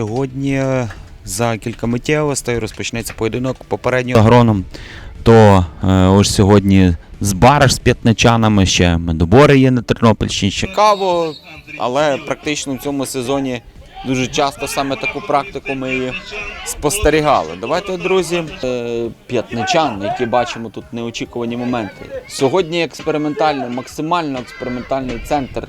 сьогодні за кілька миттєвостей розпочнеться поєдинок попереднього агроном. То е, ось сьогодні збараш з п'ятничанами, ще медобори є на Тернопільщині. Цікаво, але практично в цьому сезоні дуже часто саме таку практику ми і спостерігали. Давайте, друзі, е, п'ятничан, які бачимо тут неочікувані моменти. Сьогодні експериментальний, максимально експериментальний центр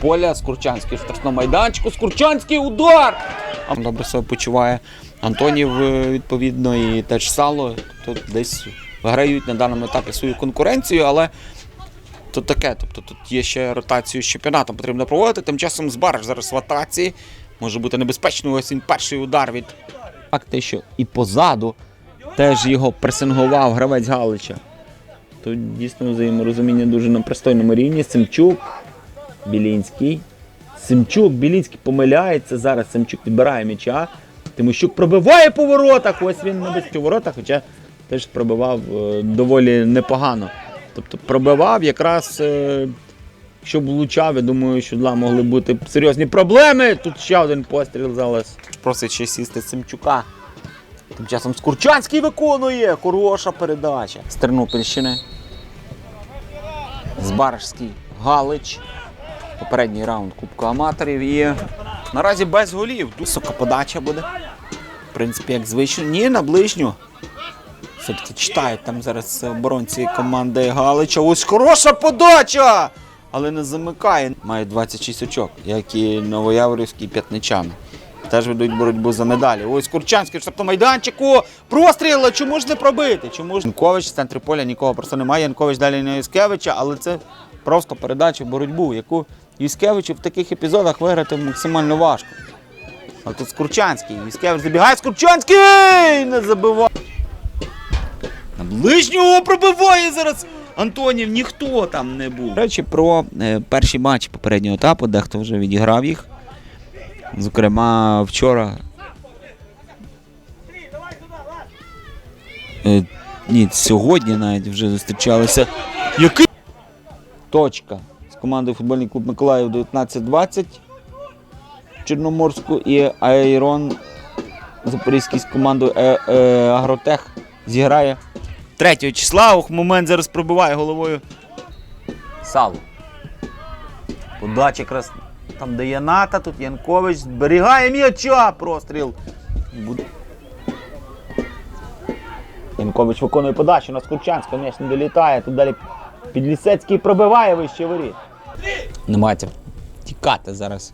поля Скурчанський в штрафному майданчику. Скурчанський удар! Добре себе почуває Антонів, е, відповідно, і теж сало. Тут десь виграють на даному етапі свою конкуренцію, але то таке. Тобто тут є ще ротацію з чемпіонатом потрібно проводити. Тим часом Збараж зараз в атаці. Може бути небезпечно. Ось він перший удар від факти, що і позаду теж його пресингував гравець Галича. Тут дійсно взаєморозуміння дуже на пристойному рівні. Семчук, Білінський. Семчук, Білінський помиляється. Зараз Семчук відбирає м'яча. Тимощук пробиває по воротах. Ось він небезпечний у воротах, хоча теж пробивав е, доволі непогано. Тобто пробивав якраз, е, якщо б влучав, я думаю, що для могли бути серйозні проблеми. Тут ще один постріл зараз. Просить ще сісти Семчука. Тим часом Скурчанський виконує. Хороша передача. З Тернопільщини. Збаржський Галич. Попередній раунд Кубку аматорів і наразі без голів. Висока подача буде. В принципі, як звично. Ні, на ближню. Все-таки читають там зараз оборонці команди Галича. Ось хороша подача! Але не замикає. Має 26 очок, як і новояворівські п'ятничани. Теж ведуть боротьбу за медалі. Ось Курчанський в майданчику. Простріл! Чому ж не пробити? Чому ж Янкович в центрі поля нікого просто немає. Янкович далі на Юскевича, але це просто передача боротьбу, яку Юскевичу в таких епізодах виграти максимально важко. А тут Скурчанський. Юскевич забігає. Скурчанський! Не забиває. На ближнього пробиває зараз Антонів, ніхто там не був. До речі, про е, перші матчі попереднього етапу, дехто вже відіграв їх. Зокрема, вчора. Е, ні, сьогодні навіть вже зустрічалися. Який? Точка. З командою футбольний клуб Миколаїв 19-20 в Чорноморську і Айрон Запорізький з командою е, е, Агротех зіграє 3 числа. Ох, момент зараз пробиває головою. Сало. Подача якраз там, де є Ната, тут Янкович зберігає м'яча. Простріл. Буде. Янкович виконує подачу на Скурчанська, м'яч не долітає. Тут далі Підлісецький пробиває вище воріт. Намагається тікати зараз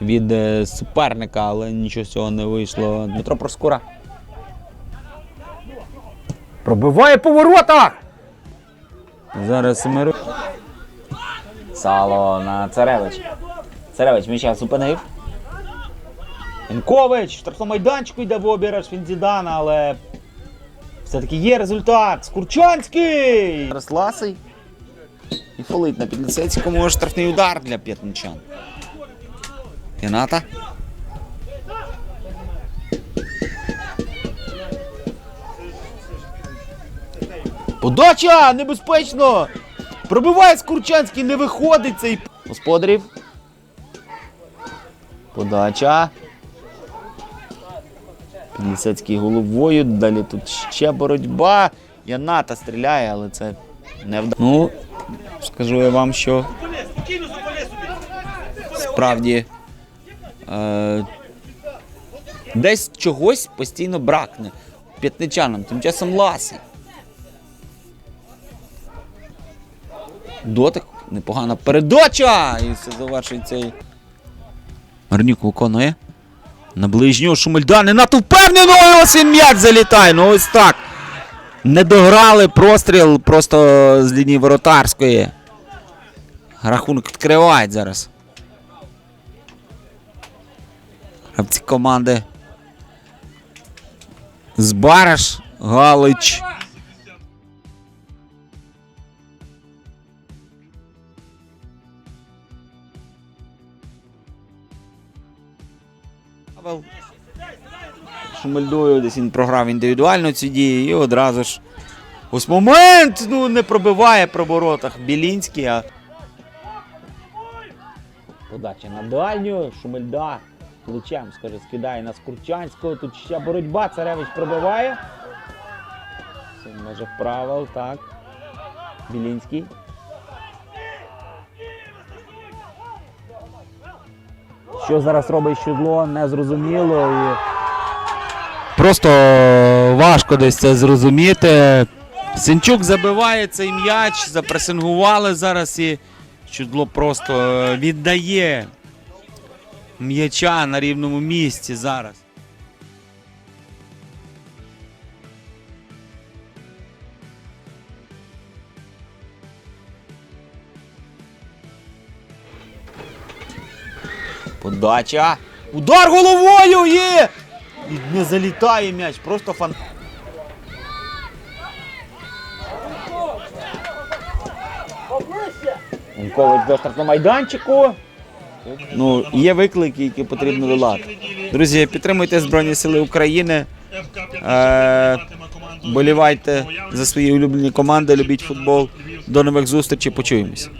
від е, суперника, але нічого з цього не вийшло. Дмитро Проскура. Пробиває по воротах! Зараз Семеру. Сало на Царевич. Царевич м'яча зупинив. Янкович, в штрафному майданчику йде в обіраж він Зідана, але все-таки є результат. Скурчанський! Зараз ласий. І фолить на Підліцецькому штрафний удар для п'ятничан. Піната. Подача! Небезпечно! Пробиває Скурчанський, не виходить цей господарів. Подача. Підлісецький головою. Далі тут ще боротьба. Яната стріляє, але це не вдалося. Ну, скажу я вам, що справді е, десь чогось постійно бракне п'ятничанам. Тим часом ласий. Дотик, непогана передача! І все завершується. Гарнюк виконує. На ближнього Шумельда не надто впевнено, ось він м'яч залітає. Ну ось так. Не дограли простріл просто з лінії воротарської. Рахунок відкривають зараз. Гравці команди. Збараш, Галич. Павел Шумельдою, десь він програв індивідуально ці дії і одразу ж. Ось момент! Ну не пробиває про воротах Білінський, а. Подача на дальню, Шумельда плечем, скаже, скидає на Скурчанського. Тут ще боротьба. Царевич пробиває. Це межах правил, так. Білінський. Що зараз робить Щудло, незрозуміло. І... Просто важко десь це зрозуміти. Синчук забиває цей м'яч, запресингували зараз і Щудло просто е, віддає м'яча на рівному місці зараз. Подача. Удар головою є! І не залітає м'яч, просто фан. Ункович до штрафного майданчику. Ну, є виклики, які потрібно долати. Друзі, підтримуйте Збройні Сили України. Е, болівайте за свої улюблені команди, любіть футбол. До нових зустрічей, почуємось.